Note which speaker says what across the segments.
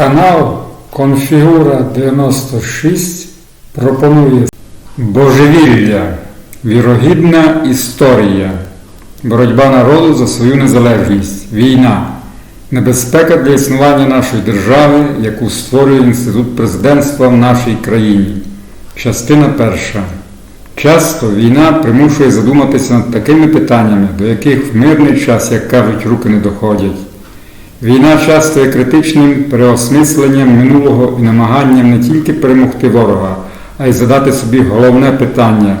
Speaker 1: Канал Конфігура 96 пропонує Божевілля. Вірогідна історія. Боротьба народу за свою незалежність. Війна. Небезпека для існування нашої держави, яку створює інститут президентства в нашій країні. Частина перша. Часто війна примушує задуматися над такими питаннями, до яких в мирний час, як кажуть, руки не доходять. Війна часто є критичним переосмисленням минулого і намаганням не тільки перемогти ворога, а й задати собі головне питання,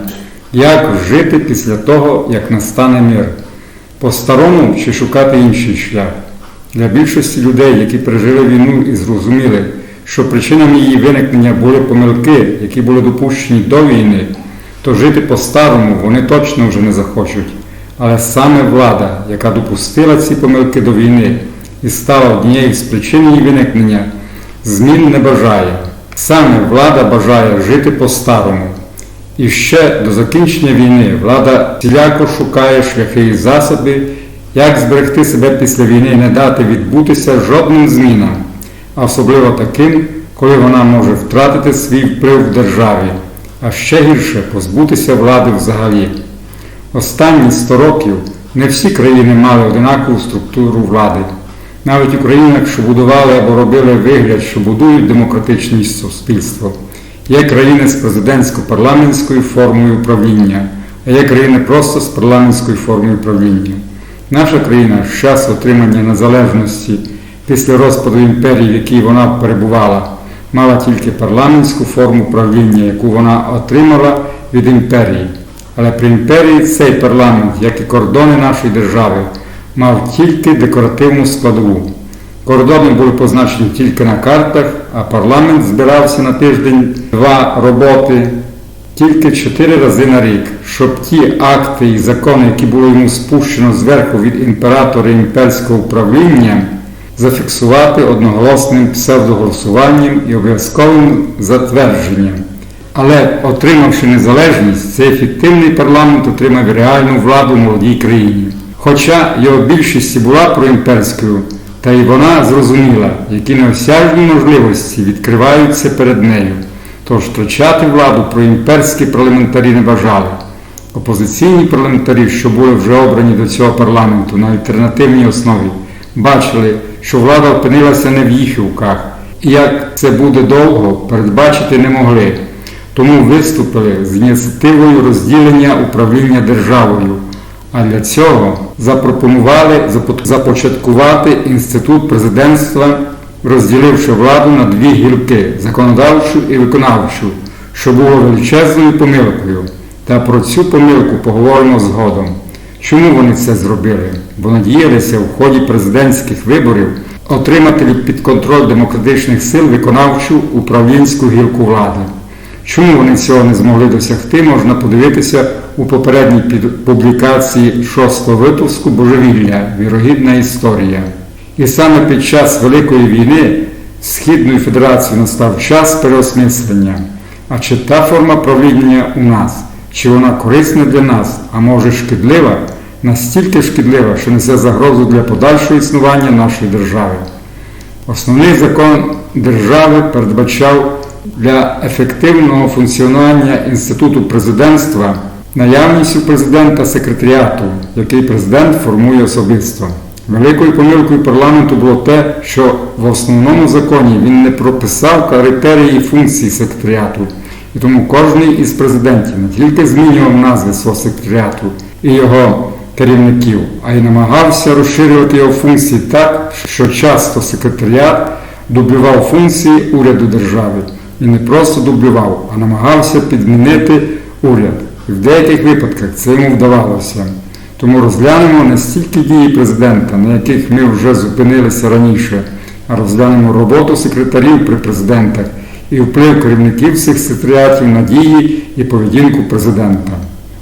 Speaker 1: як жити після того, як настане мир. По-старому чи шукати інший шлях. Для більшості людей, які пережили війну і зрозуміли, що причинами її виникнення були помилки, які були допущені до війни, то жити по-старому вони точно вже не захочуть. Але саме влада, яка допустила ці помилки до війни і стала однією з причин її виникнення, змін не бажає. Саме влада бажає жити по-старому. І ще до закінчення війни влада всіляко шукає шляхи і засоби, як зберегти себе після війни і не дати відбутися жодним змінам, особливо таким, коли вона може втратити свій вплив в державі, а ще гірше позбутися влади взагалі. Останні 100 років не всі країни мали одинакову структуру влади. Навіть у країнах, що будували або робили вигляд, що будують демократичне суспільство. Є країни з президентсько-парламентською формою управління, а є країни просто з парламентською формою управління. Наша країна з часу отримання незалежності після розпаду імперії, в якій вона перебувала, мала тільки парламентську форму правління, яку вона отримала від імперії. Але при імперії цей парламент, як і кордони нашої держави, мав тільки декоративну складову. Кордони були позначені тільки на картах, а парламент збирався на тиждень-два роботи тільки чотири рази на рік, щоб ті акти і закони, які було йому спущено зверху від імператора імперського управління, зафіксувати одноголосним псевдоголосуванням і обов'язковим затвердженням. Але, отримавши незалежність, цей ефективний парламент отримав реальну владу в молодій країні. Хоча його більшість була проімперською, та й вона зрозуміла, які неосяжні можливості відкриваються перед нею. Тож втрачати владу проімперські парламентарі не бажали. Опозиційні парламентарі, що були вже обрані до цього парламенту на альтернативній основі, бачили, що влада опинилася не в їх руках, і як це буде довго, передбачити не могли. Тому виступили з ініціативою розділення управління державою. А для цього запропонували започаткувати інститут президентства, розділивши владу на дві гілки законодавчу і виконавчу, що було величезною помилкою. Та про цю помилку поговоримо згодом. Чому вони це зробили? Бо надіялися в ході президентських виборів отримати під контроль демократичних сил виконавчу управлінську гілку влади. Чому вони цього не змогли досягти, можна подивитися у попередній публікації шостого випуску Божевілля Вірогідна історія. І саме під час Великої війни Східної Федерації настав час переосмислення. А чи та форма правління у нас, чи вона корисна для нас, а може шкідлива, настільки шкідлива, що несе загрозу для подальшого існування нашої держави. Основний закон держави передбачав для ефективного функціонування інституту президентства наявність у президента секретаріату, який президент формує особисто. Великою помилкою парламенту було те, що в основному законі він не прописав критерії функції секретаріату. І тому кожен із президентів не тільки змінював назви свого секретаріату і його керівників, а й намагався розширювати його функції так, що часто секретаріат дублював функції уряду держави і не просто дублював, а намагався підмінити уряд. В деяких випадках це йому вдавалося. Тому розглянемо не стільки дії президента, на яких ми вже зупинилися раніше, а розглянемо роботу секретарів при президентах і вплив керівників цих секретаріатів на дії і поведінку президента.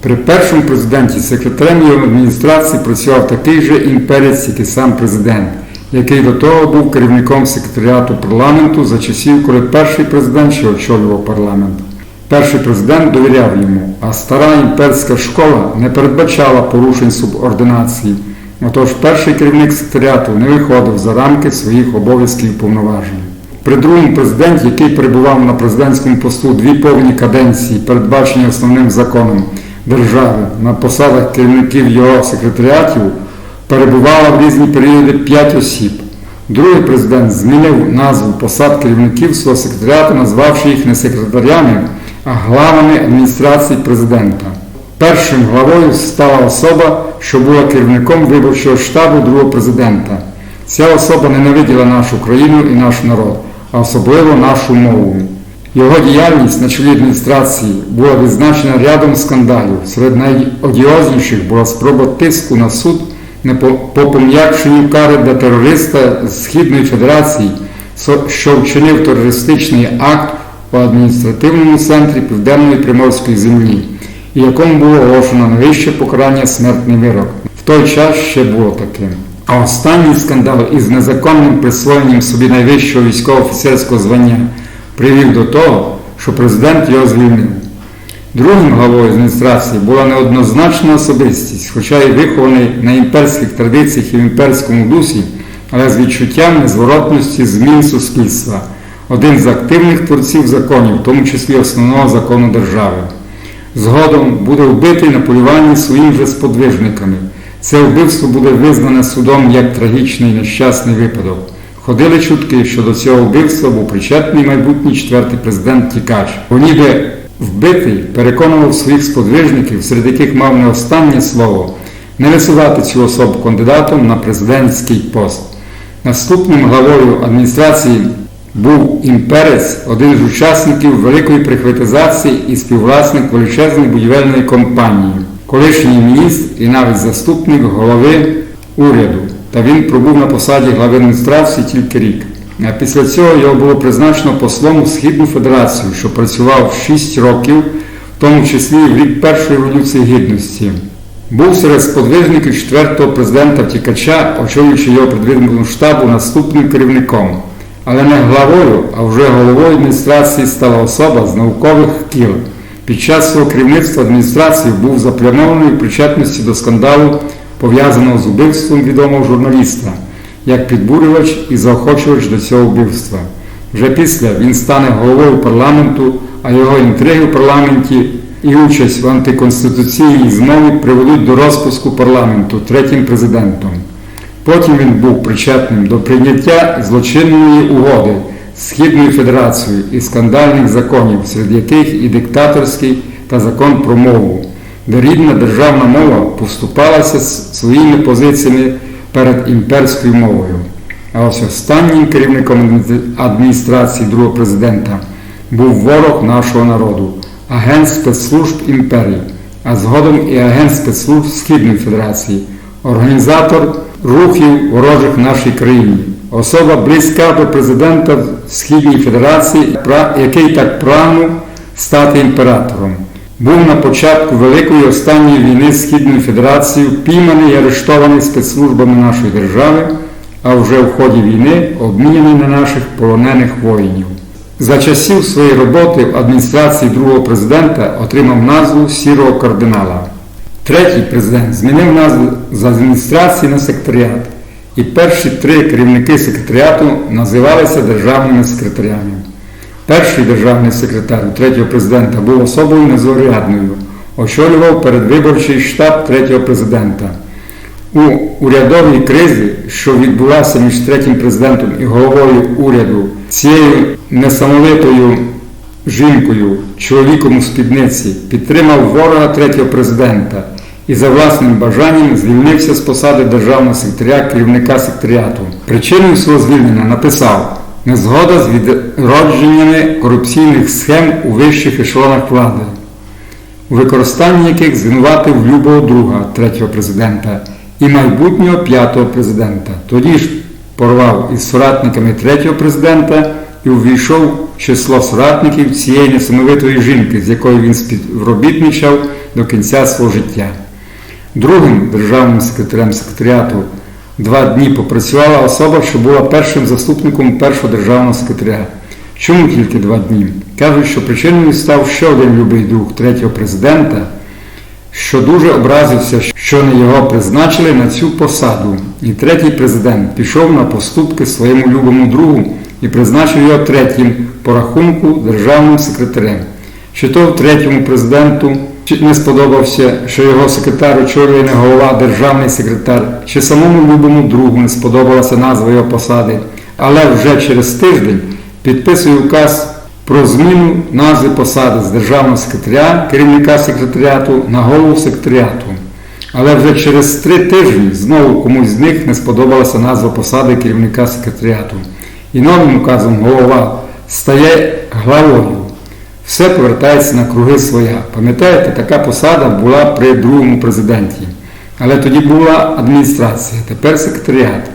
Speaker 1: При першому президенті секретарем його адміністрації працював такий же імперець, як і сам президент який до того був керівником секретаріату парламенту за часів, коли перший президент ще очолював парламент. Перший президент довіряв йому, а стара імперська школа не передбачала порушень субординації. Отож перший керівник секретаріату не виходив за рамки своїх обов'язків і повноважень. При другому президенті, який перебував на президентському посту дві повні каденції, передбачені основним законом держави на посадах керівників його секретаріатів, перебувало в різні періоди 5 осіб. Другий президент змінив назву посад керівників свого секретаріату, назвавши їх не секретарями, главами адміністрації президента. Першим главою стала особа, що була керівником виборчого штабу другого президента. Ця особа ненавиділа нашу країну і наш народ, а особливо нашу мову. Його діяльність на чолі адміністрації була відзначена рядом скандалів. Серед найодіозніших була спроба тиску на суд по, по пом'якшенню кари для терориста Східної Федерації, що вчинив терористичний акт у адміністративному центрі Південної Приморської землі, і якому було оголошено найвище покарання смертний вирок. В той час ще було таким. А останній скандал із незаконним присвоєнням собі найвищого військово-офіцерського звання привів до того, що президент його звільнив. Другим главою адміністрації була неоднозначна особистість, хоча й вихований на імперських традиціях і в імперському дусі, але з відчуттям незворотності змін суспільства, один з активних творців законів, в тому числі основного закону держави. Згодом буде вбитий на полюванні своїми же сподвижниками. Це вбивство буде визнане судом як трагічний нещасний випадок. Ходили чутки, що до цього вбивства був причетний майбутній четвертий президент Тікач. Ніби вбитий переконував своїх сподвижників, серед яких мав не останнє слово, не висувати цю особу кандидатом на президентський пост. Наступним главою адміністрації був імперець, один з учасників великої прихватизації і співвласник величезної будівельної компанії, колишній міністр і навіть заступник голови уряду. Та він пробув на посаді глави адміністрації тільки рік. А після цього його було призначено послом у Східну Федерацію, що працював 6 років, в тому числі і в рік Першої революції гідності. Був серед сподвижників четвертого президента втікача, очолюючи його предвиборного штабу наступним керівником. Але не главою, а вже головою адміністрації стала особа з наукових кіл. Під час свого керівництва адміністрації був заплямований в причетності до скандалу, пов'язаного з убивством відомого журналіста, як підбурювач і заохочувач до цього вбивства. Вже після він стане головою парламенту, а його інтриги в парламенті і участь в антиконституційній змові приведуть до розпуску парламенту третім президентом. Потім він був причетним до прийняття злочинної угоди з Східною Федерацією і скандальних законів, серед яких і диктаторський та закон про мову, де рідна державна мова поступалася своїми позиціями перед імперською мовою. А ось останнім керівником адміністрації другого президента був ворог нашого народу, агент спецслужб імперії, а згодом і агент спецслужб Східної Федерації, організатор рухів ворожих нашій країні, особа близька до президента в Східній Федерації, який так прагнув стати імператором. Був на початку Великої останньої війни з Східною Федерацією пійманий і арештований спецслужбами нашої держави, а вже в ході війни обміняний на наших полонених воїнів. За часів своєї роботи в адміністрації другого президента отримав назву сірого кардинала. Третій президент змінив назву з адміністрації на секретаріат, і перші три керівники секретаріату називалися державними секретарями. Перший державний секретар третього президента був особою незаурядною, очолював передвиборчий штаб третього президента. У урядовій кризі, що відбулася між третім президентом і головою уряду, цією несамовитою жінкою, чоловіком у спідниці, підтримав ворога третього президента і за власним бажанням звільнився з посади державного секретаря керівника секретаріату. Причиною свого звільнення написав незгода з відродженнями корупційних схем у вищих ешелонах влади, у використанні яких звинуватив любого друга третього президента і майбутнього п'ятого президента. Тоді ж порвав із соратниками третього президента і увійшов в число соратників цієї несамовитої жінки, з якою він співробітничав до кінця свого життя. Другим державним секретарем секретаріату два дні попрацювала особа, що була першим заступником першого державного секретаря. Чому тільки два дні? Кажуть, що причиною став ще один любий друг третього президента, що дуже образився, що не його призначили на цю посаду. І третій президент пішов на поступки своєму любому другу, і призначив його третім по рахунку державним секретарем. Чи то третьому президенту чи не сподобався, що його секретар очолює не голова, державний секретар, чи самому любому другу не сподобалася назва його посади, але вже через тиждень підписує указ про зміну назви посади з державного секретаря, керівника секретаріату на голову секретаріату. Але вже через три тижні знову комусь з них не сподобалася назва посади керівника секретаріату. І новим указом голова стає главою. Все повертається на круги своя. Пам'ятаєте, така посада була при другому президенті. Але тоді була адміністрація, тепер секретаріат.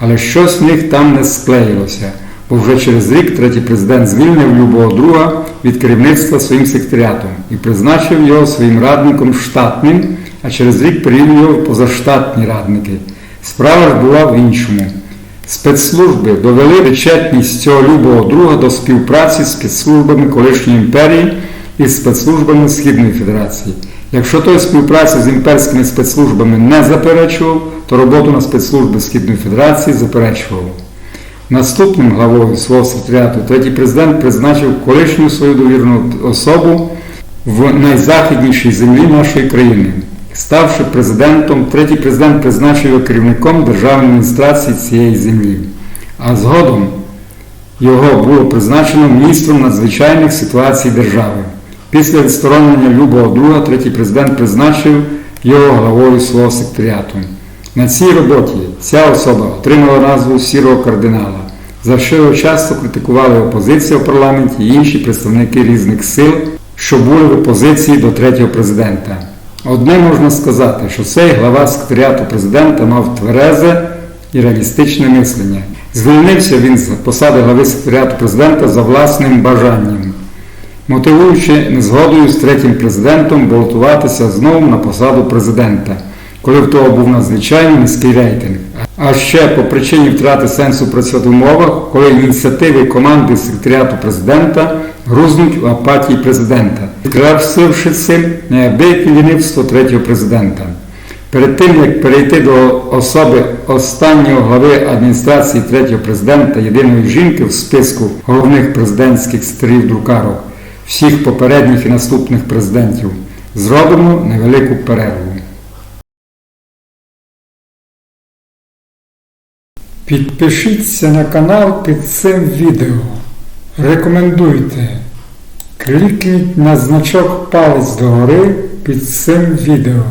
Speaker 1: Але щось в них там не склеїлося, бо вже через рік третій президент звільнив любого друга від керівництва своїм секретаріатом і призначив його своїм радником штатним, а через рік перевів його позаштатні радники. Справа ж була в іншому. Спецслужби довели причетність цього любого друга до співпраці з спецслужбами колишньої імперії і спецслужбами Східної Федерації. Якщо той співпраці з імперськими спецслужбами не заперечував, то роботу на спецслужби Східної Федерації заперечував. Наступним главою свого секретаріату третій президент призначив колишню свою довірну особу в найзахіднішій землі нашої країни. Ставши президентом, третій президент призначив його керівником державної адміністрації цієї землі. А згодом його було призначено міністром надзвичайних ситуацій держави. Після відсторонення любого друга третій президент призначив його главою свого секретаріату. На цій роботі ця особа отримала назву сірого кардинала, за що його часто критикували опозиція в парламенті і інші представники різних сил, що були в опозиції до третього президента. Одне можна сказати, що цей глава секретаріату президента мав тверезе і реалістичне мислення. Звільнився він з посади глави секретаріату президента за власним бажанням, мотивуючи незгодою з третім президентом балотуватися знову на посаду президента, коли в того був надзвичайно низький рейтинг. А ще по причині втрати сенсу працювати в умовах, коли ініціативи команди секретаріату президента грузнуть в апатії президента, підкресливши цим неабияке лінивство третього президента. Перед тим, як перейти до особи останнього глави адміністрації третього президента, єдиної жінки в списку головних президентських старів друкарок, всіх попередніх і наступних президентів, зробимо невелику перерву. Підпишіться на канал під цим відео. Рекомендуйте. Клікніть на значок палець догори під цим відео.